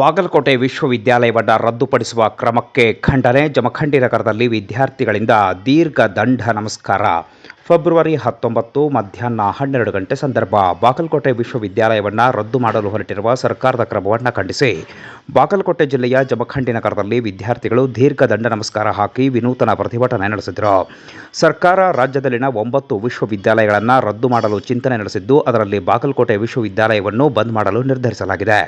ಬಾಗಲಕೋಟೆ ವಿಶ್ವವಿದ್ಯಾಲಯವನ್ನು ರದ್ದುಪಡಿಸುವ ಕ್ರಮಕ್ಕೆ ಖಂಡನೆ. ಜಮಖಂಡಿ ನಗರದಲ್ಲಿ ವಿದ್ಯಾರ್ಥಿಗಳಿಂದ ದೀರ್ಘ ದಂಡ ನಮಸ್ಕಾರ. ಫೆಬ್ರವರಿ ಹತ್ತೊಂಬತ್ತು ಮಧ್ಯಾಹ್ನ ಹನ್ನೆರಡು ಗಂಟೆ ಸಂದರ್ಭ ಬಾಗಲಕೋಟೆ ವಿಶ್ವವಿದ್ಯಾಲಯವನ್ನು ರದ್ದು ಮಾಡಲು ಹೊರಟಿರುವ ಸರ್ಕಾರದ ಕ್ರಮವನ್ನು ಖಂಡಿಸಿ. ಬಾಗಲಕೋಟೆ ಜಿಲ್ಲೆಯ ಜಮಖಂಡಿ ನಗರದಲ್ಲಿ ವಿದ್ಯಾರ್ಥಿಗಳು ದೀರ್ಘ ದಂಡ ನಮಸ್ಕಾರ ಹಾಕಿ ವಿನೂತನ ಪ್ರತಿಭಟನೆ ನಡೆಸಿದರು. ಸರ್ಕಾರ ರಾಜ್ಯದಲ್ಲಿನ ಒಂಬತ್ತು ವಿಶ್ವವಿದ್ಯಾಲಯಗಳನ್ನು ರದ್ದು ಮಾಡಲು ಚಿಂತನೆ ನಡೆಸಿದ್ದು, ಅದರಲ್ಲಿ ಬಾಗಲಕೋಟೆ ವಿಶ್ವವಿದ್ಯಾಲಯವನ್ನು ಬಂದ್ ಮಾಡಲು ನಿರ್ಧರಿಸಲಾಗಿದೆ.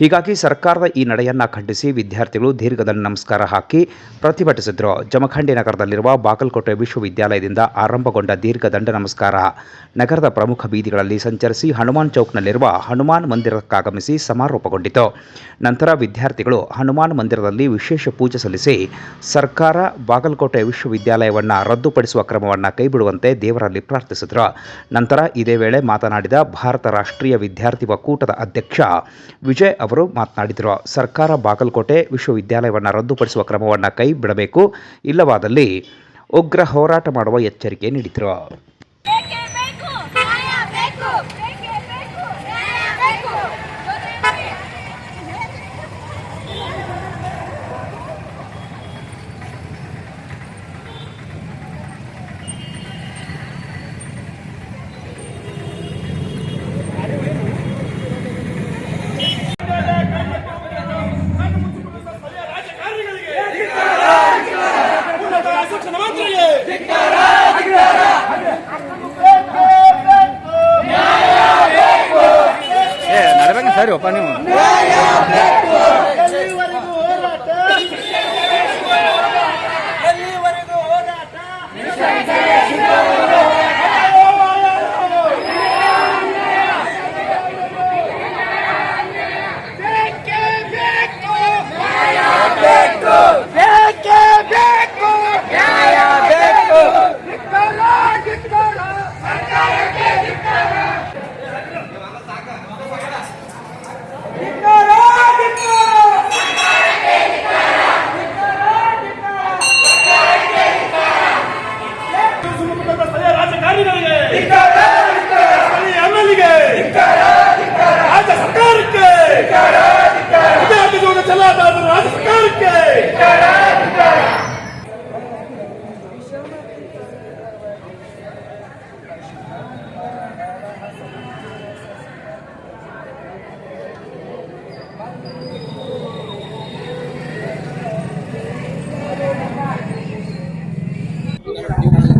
ಹೀಗಾಗಿ ಸರ್ಕಾರದ ಈ ನಡೆಯನ್ನ ಖಂಡಿಸಿ ವಿದ್ಯಾರ್ಥಿಗಳು ದೀರ್ಘದಲ್ಲಿ ನಮಸ್ಕಾರ ಹಾಕಿ ಪ್ರತಿಭಟಿಸಿದ್ರು. ಜಮಖಂಡಿ ನಗರದಲ್ಲಿರುವ ಬಾಗಲಕೋಟೆ ವಿಶ್ವವಿದ್ಯಾಲಯದಿಂದ ಆರಂಭಗೊಂಡ ದೀರ್ಘದಂಡ ನಮಸ್ಕಾರ. ನಗರದ ಪ್ರಮುಖ ಬೀದಿಗಳಲ್ಲಿ ಸಂಚರಿಸಿ ಹನುಮಾನ್ ಚೌಕ್ನಲ್ಲಿರುವ ಹನುಮಾನ್ ಮಂದಿರಕ್ಕಾಗಮಿಸಿ ಸಮಾರೋಪಗೊಂಡಿತು. ನಂತರ ವಿದ್ಯಾರ್ಥಿಗಳು ಹನುಮಾನ್ ಮಂದಿರದಲ್ಲಿ ವಿಶೇಷ ಪೂಜೆ ಸಲ್ಲಿಸಿ ಸರ್ಕಾರ ಬಾಗಲಕೋಟೆ ವಿಶ್ವವಿದ್ಯಾಲಯವನ್ನು ರದ್ದುಪಡಿಸುವ ಕ್ರಮವನ್ನು ಕೈಬಿಡುವಂತೆ ದೇವರಲ್ಲಿ ಪ್ರಾರ್ಥಿಸಿದರು. ನಂತರ ಇದೇ ವೇಳೆ ಮಾತನಾಡಿದ ಭಾರತ ರಾಷ್ಟ್ರೀಯ ವಿದ್ಯಾರ್ಥಿ ಒಕ್ಕೂಟದ ಅಧ್ಯಕ್ಷ ವಿಜಯ್ ಅವರು ಮಾತನಾಡಿದರು. ಸರ್ಕಾರ ಬಾಗಲಕೋಟೆ ವಿಶ್ವವಿದ್ಯಾಲಯವನ್ನು ರದ್ದುಪಡಿಸುವ ಕ್ರಮವನ್ನು ಕೈ ಬಿಡಬೇಕು ಇಲ್ಲವಾದಲ್ಲಿ ಉಗ್ರ ಹೋರಾಟ ಮಾಡುವ ಎಚ್ಚರಿಕೆ ನೀಡಿದರು. Claro,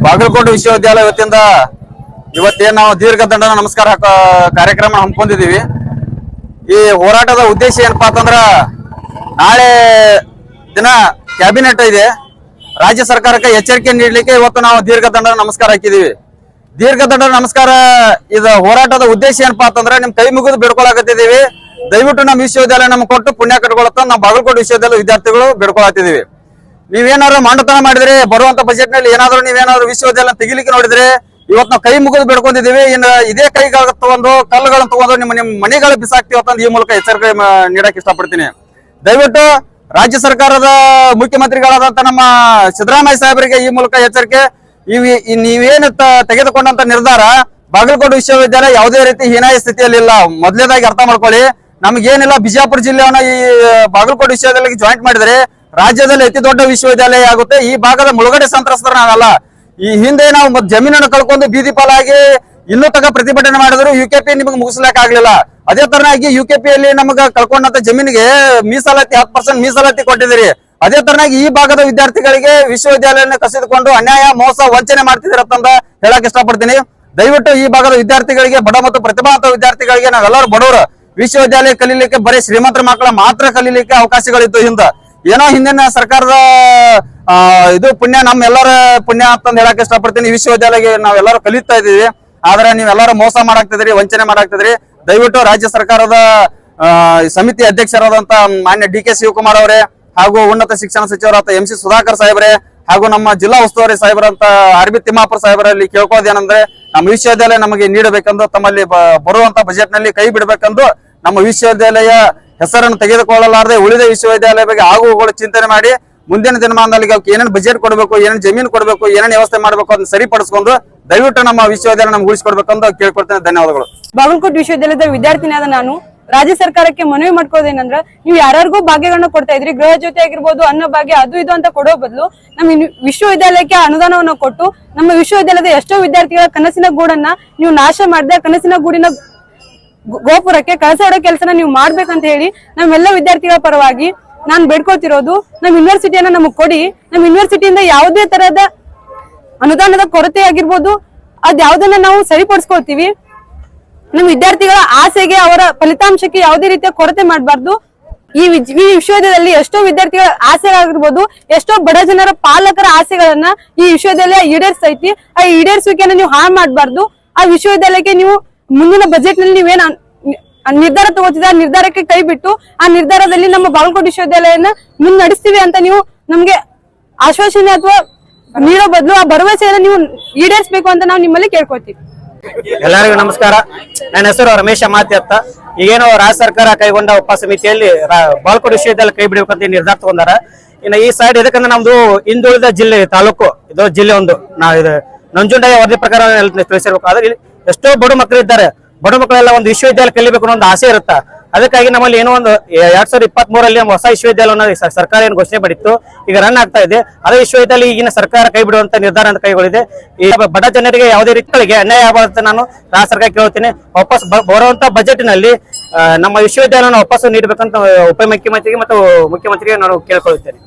ಬಾಗಲಕೋಟೆ ವಿಶ್ವವಿದ್ಯಾಲಯ ವತಿಯಿಂದ ಇವತ್ತೇನ್ ನಾವು ದೀರ್ಘ ದಂಡನ ನಮಸ್ಕಾರ ಕಾರ್ಯಕ್ರಮ ಹಮ್ಮಿಕೊಂಡಿದ್ದೀವಿ. ಈ ಹೋರಾಟದ ಉದ್ದೇಶ ಏನಪ್ಪಾ ಅಂತಂದ್ರ ನಾಳೆ ದಿನ ಕ್ಯಾಬಿನೆಟ್ ಇದೆ. ರಾಜ್ಯ ಸರ್ಕಾರಕ್ಕೆ ಎಚ್ಚರಿಕೆ ನೀಡಲಿಕ್ಕೆ ಇವತ್ತು ನಾವು ದೀರ್ಘ ದಂಡನ ನಮಸ್ಕಾರ ಹಾಕಿದೀವಿ ದೀರ್ಘ ದಂಡನ ನಮಸ್ಕಾರ ಇದು ಹೋರಾಟದ ಉದ್ದೇಶ ಏನಪ್ಪಾ ಅಂತಂದ್ರೆ ನಿಮ್ ಕೈ ಮುಗಿದು ಬೇಡ್ಕೊಳಕತ್ತಿದೀವಿ ದಯವಿಟ್ಟು ನಮ್ಮ ವಿಶ್ವವಿದ್ಯಾಲಯ ನಮ್ಗೆ ಕೊಟ್ಟು ಪುಣ್ಯ ಕಟ್ಕೊಳತ್ತ ನಾವು ಬಾಗಲಕೋಟೆ ವಿಶ್ವವಿದ್ಯಾಲಯ ವಿದ್ಯಾರ್ಥಿಗಳು ಬೇಡ್ಕೊಳತ್ತಿದೀವಿ ನೀವೇನಾದ್ರು ಮಂಡತನ ಮಾಡಿದ್ರೆ, ಬರುವಂತ ಬಜೆಟ್ನಲ್ಲಿ ಏನಾದ್ರು ನೀವೇನಾದ್ರು ವಿಶ್ವವಿದ್ಯಾಲಯ ತೆಗಿಲಿಕ್ಕೆ ನೋಡಿದ್ರೆ, ಇವತ್ತು ನಾವು ಕೈ ಮುಗಿದು ಬೇಡ್ಕೊಂಡಿದೀವಿ ಇನ್ನು ಇದೇ ಕೈಗಳ ತಗೊಂಡು, ಕಲ್ಲುಗಳನ್ನ ತಗೊಂಡು ನಿಮ್ಮ ನಿಮ್ಮ ಮನೆಗಳ ಬಿಸಾಕ್ತಿವಿ ಅಂತ ಈ ಮೂಲಕ ಎಚ್ಚರಿಕೆ ನೀಡಕ್ಕೆ ನೀಡಕ್ ಇಷ್ಟಪಡ್ತೀನಿ. ದಯವಿಟ್ಟು ರಾಜ್ಯ ಸರ್ಕಾರದ ಮುಖ್ಯಮಂತ್ರಿಗಳಾದಂತ ನಮ್ಮ ಸಿದ್ದರಾಮಯ್ಯ ಸಾಹೇಬರಿಗೆ ಈ ಮೂಲಕ ಎಚ್ಚರಿಕೆ. ನೀವೇನು ತೆಗೆದುಕೊಂಡಂತ ನಿರ್ಧಾರ, ಬಾಗಲಕೋಟೆ ವಿಶ್ವವಿದ್ಯಾಲಯ ಯಾವುದೇ ರೀತಿ ಹೀನಾಯ ಸ್ಥಿತಿಯಲ್ಲಿ ಇಲ್ಲ. ಮೊದಲೇದಾಗಿ ಅರ್ಥ ಮಾಡ್ಕೊಳ್ಳಿ. ನಮಗೇನಿಲ್ಲ, ಬಿಜಾಪುರ ಜಿಲ್ಲೆಯನ್ನ ಈ, ಬಾಗಲಕೋಟೆ ವಿಶ್ವವಿದ್ಯಾಲಯಕ್ಕೆ ಜಾಯಿಂಟ್ ಮಾಡಿದ್ರೆ ರಾಜ್ಯದಲ್ಲಿ ಅತಿ ದೊಡ್ಡ ವಿಶ್ವವಿದ್ಯಾಲಯ ಆಗುತ್ತೆ. ಈ ಭಾಗದ ಮುಳುಗಡೆ ಸಂತ್ರಸ್ತರ ನಾವಲ್ಲ ಈ ಹಿಂದೆ ನಾವು ಜಮೀನನ್ನು ಕಳ್ಕೊಂಡು ಬೀದಿ ಪಾಲಾಗಿ ಇನ್ನೂ ತಗ ಪ್ರತಿಭಟನೆ ಮಾಡಿದ್ರು ಯು ಕೆ ಪಿ ನಿಮಗೆ ಮುಗಿಸ್ಲಿಕ್ಕೆ ಆಗ್ಲಿಲ್ಲ ಅದೇ ತರನಾಗಿ ಯು ಕೆ ಪಿ ಅಲ್ಲಿ ನಮಗ ಕಳ್ಕೊಂಡಂತ ಜಮೀನಿಗೆ ಮೀಸಲಾತಿ, ಹತ್ತು ಪರ್ಸೆಂಟ್ ಮೀಸಲಾತಿ ಕೊಟ್ಟಿದ್ದೀರಿ. ಅದೇ ತರನಾಗಿ ಈ ಭಾಗದ ವಿದ್ಯಾರ್ಥಿಗಳಿಗೆ ವಿಶ್ವವಿದ್ಯಾಲಯನ ಕಸಿದುಕೊಂಡು ಅನ್ಯಾಯ, ಮೋಸ, ವಂಚನೆ ಮಾಡ್ತಿದ್ದೀರ ಅಂತಂದ ಹೇಳಕ್ ಇಷ್ಟಪಡ್ತೀನಿ. ದಯವಿಟ್ಟು ಈ ಭಾಗದ ವಿದ್ಯಾರ್ಥಿಗಳಿಗೆ, ಬಡ ಮತ್ತು ಪ್ರತಿಭಾವಂತ ವಿದ್ಯಾರ್ಥಿಗಳಿಗೆ ನಾವೆಲ್ಲರೂ ಬಡವರು, ವಿಶ್ವವಿದ್ಯಾಲಯ ಕಲೀಲಿಕ್ಕೆ ಬರೀ ಶ್ರೀಮಂತರ ಮಕ್ಕಳ ಮಾತ್ರ ಕಲೀಲಿಕ್ಕೆ ಅವಕಾಶಗಳಿತ್ತು ಹಿಂದ. ಏನೋ ಹಿಂದಿನ ಸರ್ಕಾರದ ಇದು ಪುಣ್ಯ ನಮ್ಮೆಲ್ಲರ ಪುಣ್ಯ ಅಂತಂದ್ ಹೇಳಕ್ ಇಷ್ಟಪಡ್ತೀನಿ. ವಿಶ್ವವಿದ್ಯಾಲಯ ನಾವೆಲ್ಲರೂ ಕಲಿತಾ ಇದೀವಿ ಆದ್ರೆ ನೀವೆಲ್ಲರೂ ಮೋಸ ಮಾಡಾಕ್ತಿದ್ರಿ, ವಂಚನೆ ಮಾಡಾಕ್ತಿದ್ರಿ. ದಯವಿಟ್ಟು ರಾಜ್ಯ ಸರ್ಕಾರದ ಸಮಿತಿ ಅಧ್ಯಕ್ಷರಾದಂತ ಮಾನ್ಯ ಡಿ ಕೆ ಶಿವಕುಮಾರ್ ಅವರೇ ಹಾಗೂ ಉನ್ನತ ಶಿಕ್ಷಣ ಸಚಿವರಾದ ಎಂ ಸಿ ಸುಧಾಕರ್ ಸಾಹೇಬ್ರೆ ಹಾಗೂ ನಮ್ಮ ಜಿಲ್ಲಾ ಉಸ್ತುವಾರಿ ಸಾಹೇಬರಂತ ಅರ್ಬಿ ತಿಮ್ಮಾಪುರ ಸಾಹೇಬರಲ್ಲಿ ಕೇಳ್ಕೋದೇನಂದ್ರೆ ನಮ್ಮ ವಿಶ್ವವಿದ್ಯಾಲಯ ನಮಗೆ ನೀಡಬೇಕೆಂದು ತಮ್ಮಲ್ಲಿ ಬರುವಂತ ಬಜೆಟ್ನಲ್ಲಿ ಕೈ ಬಿಡಬೇಕೆಂದು ನಮ್ಮ ವಿಶ್ವವಿದ್ಯಾಲಯ ಹೆಸರನ್ನು ತೆಗೆದುಕೊಳ್ಳಲಾರದೆ ಉಳಿದ ವಿಶ್ವವಿದ್ಯಾಲಯ ಬಗ್ಗೆ ಆಗುವುಗಳು ಚಿಂತನೆ ಮಾಡಿ ಮುಂದಿನ ದಿನಮಾನದಲ್ಲಿ ಅವಕ್ಕೆ ಏನೇನು ಬಜೆಟ್ ಕೊಡಬೇಕು, ಏನೇನು ಜಮೀನು ಕೊಡಬೇಕು, ಏನೇನು ವ್ಯವಸ್ಥೆ ಮಾಡಬೇಕು ಅದನ್ನ ಸರಿಪಡಿಸಿಕೊಂಡು ದಯವಿಟ್ಟು ನಮ್ಮ ವಿಶ್ವವಿದ್ಯಾಲಯ ನಮ್ಗೆ ಉಳಿಸಿಕೊಡ್ಬೇಕು ಅಂತ ಕೇಳ್ಕೊಡ್ತೇನೆ. ಧನ್ಯವಾದಗಳು. ಬಾಗಲಕೋಟೆ ವಿಶ್ವವಿದ್ಯಾಲಯದ ವಿದ್ಯಾರ್ಥಿನಿಯಾದ ನಾನು. ರಾಜ್ಯ ಸರ್ಕಾರಕ್ಕೆ ಮನವಿ ಮಾಡ್ಕೋದೇನಂದ್ರ ನೀವು ಯಾರ್ಯಾರಿಗೂ ಭಾಗ್ಯಗಳನ್ನ ಕೊಡ್ತಾ ಇದ್ರಿ, ಗೃಹ ಜ್ಯೋತಿ ಆಗಿರ್ಬೋದು ಅನ್ನೋ ಭಾಗ್ಯ ಅದು ಇದು ಅಂತ ಕೊಡೋ ಬದಲು ನಮ್ಮ ವಿಶ್ವವಿದ್ಯಾಲಯಕ್ಕೆ ಅನುದಾನವನ್ನ ಕೊಟ್ಟು ನಮ್ಮ ವಿಶ್ವವಿದ್ಯಾಲಯದ ಎಷ್ಟೋ ವಿದ್ಯಾರ್ಥಿಗಳ ಕನಸಿನ ಗೂಡನ್ನ ನೀವು ನಾಶ ಮಾಡದೆ ಕನಸಿನ ಗೂಡಿನ ಗೋಪುರಕ್ಕೆ ಕಳಸ ಇಡೋ ಕೆಲಸನ ನೀವು ಮಾಡ್ಬೇಕಂತ ಹೇಳಿ ನಮ್ಮೆಲ್ಲ ವಿದ್ಯಾರ್ಥಿಗಳ ಪರವಾಗಿ ನಾನ್ ಬೇಡ್ಕೊತಿರೋದು ನಮ್ಮ ಯೂನಿವರ್ಸಿಟಿಯನ್ನ ನಮಗ್ ಕೊಡಿ. ನಮ್ಮ ಯೂನಿವರ್ಸಿಟಿಯಿಂದ ಯಾವುದೇ ತರಹದ ಅನುದಾನದ ಕೊರತೆ ಆಗಿರ್ಬೋದು, ಅದ್ ಯಾವ್ದನ್ನ ನಾವು ಸರಿಪಡಿಸ್ಕೊಳ್ತೀವಿ. ನಮ್ಮ ವಿದ್ಯಾರ್ಥಿಗಳ ಆಸೆಗೆ, ಅವರ ಫಲಿತಾಂಶಕ್ಕೆ ಯಾವುದೇ ರೀತಿಯ ಕೊರತೆ ಮಾಡಬಾರ್ದು. ಈ ವಿಶ್ವವಿದ್ಯಾಲಯದಲ್ಲಿ ಎಷ್ಟೋ ವಿದ್ಯಾರ್ಥಿಗಳ ಆಸೆಗಳಾಗಿರ್ಬೋದು, ಎಷ್ಟೋ ಬಡ ಜನರ ಪಾಲಕರ ಆಸೆಗಳನ್ನ ಈ ವಿಶ್ವವಿದ್ಯಾಲಯ ಈಡೇರಿಸ್ತೈತಿ. ಆ ಈಡೇರಿಸುವಿಕೆಯನ್ನು ನೀವು ಹಾಳು ಮಾಡಬಾರ್ದು. ಆ ವಿಶ್ವವಿದ್ಯಾಲಯಕ್ಕೆ ನೀವು ಮುಂದಿನ ಬಜೆಟ್ನಲ್ಲಿ ನೀವೇನ ನಿರ್ಧಾರ ತಗೋತಿದ್ರೆ ನಿರ್ಧಾರಕ್ಕೆ ಕೈ ಬಿಟ್ಟು ಆ ನಿರ್ಧಾರದಲ್ಲಿ ನಮ್ಮ ಬಾಗಲಕೋಟೆ ವಿಶ್ವವಿದ್ಯಾಲಯನ ಮುನ್ನಡೆಸ್ತೀವಿ ಅಂತ ನೀವು ನಮ್ಗೆ ಆಶ್ವಾಸನೆ ಅಥವಾ ನೀಡೋ ಬದಲು ಆ ಭರವಸೆಯನ್ನ ನೀವು ಈಡೇರಿಸಬೇಕು ಅಂತ ನಾವು ನಿಮ್ಮಲ್ಲಿ ಕೇಳ್ಕೊತೀವಿ ಎಲ್ಲರಿಗೂ ನಮಸ್ಕಾರ. ನನ್ನ ಹೆಸರು ರಮೇಶ ಮಾತಿ ಅಂತ. ಈಗೇನೋ ರಾಜ್ಯ ಸರ್ಕಾರ ಕೈಗೊಂಡ ಉಪ ಸಮಿತಿಯಲ್ಲಿ ಬಾಲ್ಕೋಟ್ ವಿಶ್ವವಿದ್ಯಾಲಯ ಕೈ ಬಿಡಬೇಕಂತ ನಿರ್ಧಾರ ತಗೊಂಡಾರ. ಇನ್ನು ಈ ಸೈಡ್ ಇದಕ್ಕಂದ್ರೆ ನಮ್ದು ಹಿಂದುಳಿದ ಜಿಲ್ಲೆ, ತಾಲೂಕು, ಇದು ಜಿಲ್ಲೆ ಒಂದು. ನಾವು ಇದು ನಂಜುಂಡಯ್ಯ ವರದಿ ಪ್ರಕಾರ ಇಲ್ಲಿ ಎಷ್ಟೋ ಬಡ ಮಕ್ಕಳು ಇದ್ದಾರೆ. ಬಡ ಮಕ್ಕಳೆಲ್ಲ ಒಂದು ವಿಶ್ವವಿದ್ಯಾಲಯ ಕಲಿಬೇಕು ಅನ್ನೋ ಒಂದು ಆಸೆ ಇರುತ್ತೆ? ಅದಕ್ಕಾಗಿ ನಮ್ಮಲ್ಲಿ ಏನೋ ಒಂದು ಎರಡ್ ಸಾವಿರದ ಇಪ್ಪತ್ತ್ ಮೂರಲ್ಲಿ ಹೊಸ ವಿಶ್ವವಿದ್ಯಾಲಯ ಅನ್ನೋ ಸರ್ಕಾರ ಏನು ಘೋಷಣೆ ಮಾಡಿತ್ತು. ಈಗ ರನ್ ಆಗ್ತಾ ಇದೆ. ಅದೇ ವಿಶ್ವವಿದ್ಯಾಲಯ ಈಗಿನ ಸರ್ಕಾರ ಕೈ ಬಿಡುವಂತ ನಿರ್ಧಾರ ಅಂತ ಕೈಗೊಂಡಿದೆ ಈ ಬಡ ಜನರಿಗೆ ಯಾವುದೇ ರೀತಿಗಳಿಗೆ ಅನ್ಯಾಯ ಆಗಬಾರ್ದು ನಾನು ರಾಜ್ಯ ಸರ್ಕಾರ ಕೇಳ್ತೀನಿ. ವಾಪಸ್ ಬರುವಂತ ಬಜೆಟ್ನಲ್ಲಿ ನಮ್ಮ ವಿಶ್ವವಿದ್ಯಾಲಯವನ್ನು ವಾಪಸ್ ನೀಡಬೇಕಂತ ಉಪಮುಖ್ಯಮಂತ್ರಿಗೆ ಮತ್ತು ಮುಖ್ಯಮಂತ್ರಿಗೆ ನಾನು ಕೇಳ್ಕೊಳ್ತೇನೆ.